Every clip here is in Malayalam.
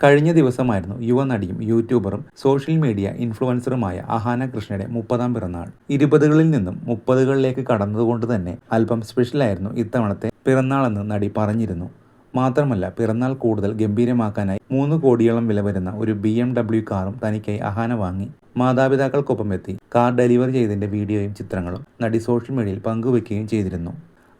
കഴിഞ്ഞ ദിവസമായിരുന്നു യുവനടിയും യൂട്യൂബറും സോഷ്യൽ മീഡിയ ഇൻഫ്ലുവൻസറുമായ അഹാന കൃഷ്ണയുടെ മുപ്പതാം പിറന്നാൾ. ഇരുപതുകളിൽ നിന്നും മുപ്പതുകളിലേക്ക് കടന്നതുകൊണ്ട് തന്നെ അല്പം സ്പെഷ്യലായിരുന്നു ഇത്തവണത്തെ പിറന്നാളെന്ന് നടി പറഞ്ഞിരുന്നു. മാത്രമല്ല പിറന്നാൾ കൂടുതൽ ഗംഭീരമാക്കാനായി മൂന്ന് കോടിയോളം വില വരുന്ന ഒരു ബി എം ഡബ്ല്യു കാറും തനിക്കായി അഹാന വാങ്ങി. മാതാപിതാക്കൾക്കൊപ്പം എത്തി കാർ ഡെലിവറി ചെയ്തതിന്റെ വീഡിയോയും ചിത്രങ്ങളും നടി സോഷ്യൽ മീഡിയയിൽ പങ്കുവെക്കുകയും ചെയ്തിരുന്നു.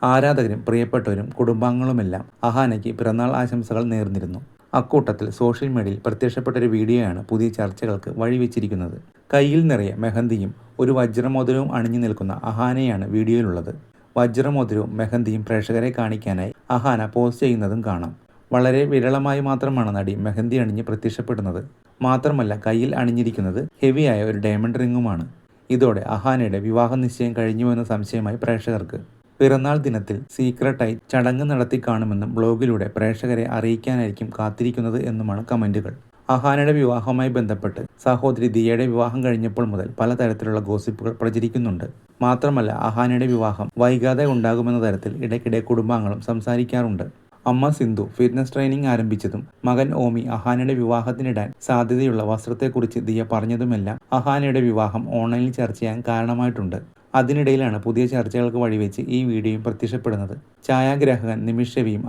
ആരാധകരും പ്രിയപ്പെട്ടവരും കുടുംബാംഗങ്ങളുമെല്ലാം അഹാനയ്ക്ക് പിറന്നാൾ ആശംസകൾ നേർന്നിരുന്നു. അക്കൂട്ടത്തിൽ സോഷ്യൽ മീഡിയയിൽ പ്രത്യക്ഷപ്പെട്ട ഒരു വീഡിയോയാണ് പുതിയ ചർച്ചകൾക്ക് വഴിവെച്ചിരിക്കുന്നത് കയ്യിൽ നിറയെ മെഹന്തിയും ഒരു വജ്രമോതിരവും അണിഞ്ഞു നിൽക്കുന്ന അഹാനയാണ് വീഡിയോയിലുള്ളത്. വജ്രമോതിരവും മെഹന്തിയും പ്രേക്ഷകരെ കാണിക്കാനായി അഹാന പോസ്റ്റ് ചെയ്യുന്നതും കാണാം. വളരെ വിരളമായി മാത്രമാണ് നടി മെഹന്തി അണിഞ്ഞ് പ്രത്യക്ഷപ്പെടുന്നത്. മാത്രമല്ല കയ്യിൽ അണിഞ്ഞിരിക്കുന്നത് ഹെവിയായ ഒരു ഡയമണ്ട് റിങ്ങുമാണ്. ഇതോടെ അഹാനയുടെ വിവാഹ നിശ്ചയം കഴിഞ്ഞുവെന്ന സംശയമായി പ്രേക്ഷകർക്ക്. പിറന്നാൾ ദിനത്തിൽ സീക്രട്ടായി ചടങ്ങ് നടത്തി കാണുമെന്നും ബ്ലോഗിലൂടെ പ്രേക്ഷകരെ അറിയിക്കാനായിരിക്കും കാത്തിരിക്കുന്നത് എന്നുമാണ് കമന്റുകൾ. അഹാനയുടെ വിവാഹവുമായി ബന്ധപ്പെട്ട് സഹോദരി ദിയയുടെ വിവാഹം കഴിഞ്ഞപ്പോൾ മുതൽ പലതരത്തിലുള്ള ഗോസിപ്പുകൾ പ്രചരിക്കുന്നുണ്ട്. മാത്രമല്ല അഹാനയുടെ വിവാഹം വൈകാതെ ഉണ്ടാകുമെന്ന തരത്തിൽ ഇടയ്ക്കിടെ കുടുംബാംഗങ്ങളും സംസാരിക്കാറുണ്ട്. അമ്മ സിന്ധു ഫിറ്റ്നസ് ട്രെയിനിങ് ആരംഭിച്ചതും മകൻ ഓമി അഹാനയുടെ വിവാഹത്തിനിടാൻ സാധ്യതയുള്ള വസ്ത്രത്തെക്കുറിച്ച് ദിയ പറഞ്ഞതുമെല്ലാം അഹാനയുടെ വിവാഹം ഓൺലൈനിൽ ചർച്ച ചെയ്യാൻ കാരണമായിട്ടുണ്ട്. അതിനിടയിലാണ് പുതിയ ചർച്ചകൾക്ക് വഴിവെച്ച് ഈ വീഡിയോയും പ്രത്യക്ഷപ്പെടുന്നത്. ഛായാഗ്രാഹകൻ നിമിഷ് രവിയും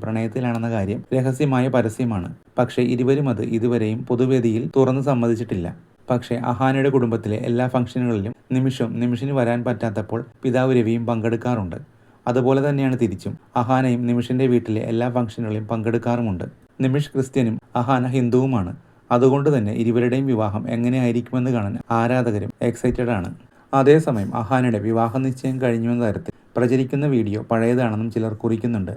പ്രണയത്തിലാണെന്ന കാര്യം രഹസ്യമായ പരസ്യമാണ്. പക്ഷേ ഇരുവരും അത് ഇതുവരെയും പൊതുവേദിയിൽ തുറന്നു സമ്മതിച്ചിട്ടില്ല. പക്ഷേ അഹാനയുടെ കുടുംബത്തിലെ എല്ലാ ഫംഗ്ഷനുകളിലും നിമിഷവും നിമിഷിന് വരാൻ പറ്റാത്തപ്പോൾ പിതാവ് രവിയും പങ്കെടുക്കാറുണ്ട്. അതുപോലെ തന്നെയാണ് തിരിച്ചും. അഹാനയും നിമിഷിന്റെ വീട്ടിലെ എല്ലാ ഫംഗ്ഷനുകളിലും പങ്കെടുക്കാറുമുണ്ട്. നിമിഷ് ക്രിസ്ത്യനും അഹാന ഹിന്ദുവുമാണ്. അതുകൊണ്ട് തന്നെ ഇരുവരുടെയും വിവാഹം എങ്ങനെയായിരിക്കുമെന്ന് കാണാൻ ആരാധകരും എക്സൈറ്റഡ് ആണ്. അതേസമയം അഹാനയുടെ വിവാഹ നിശ്ചയം കഴിഞ്ഞുവെന്ന തരത്തിൽ പ്രചരിക്കുന്ന വീഡിയോ പഴയതാണെന്നും ചിലർ കുറിക്കുന്നുണ്ട്.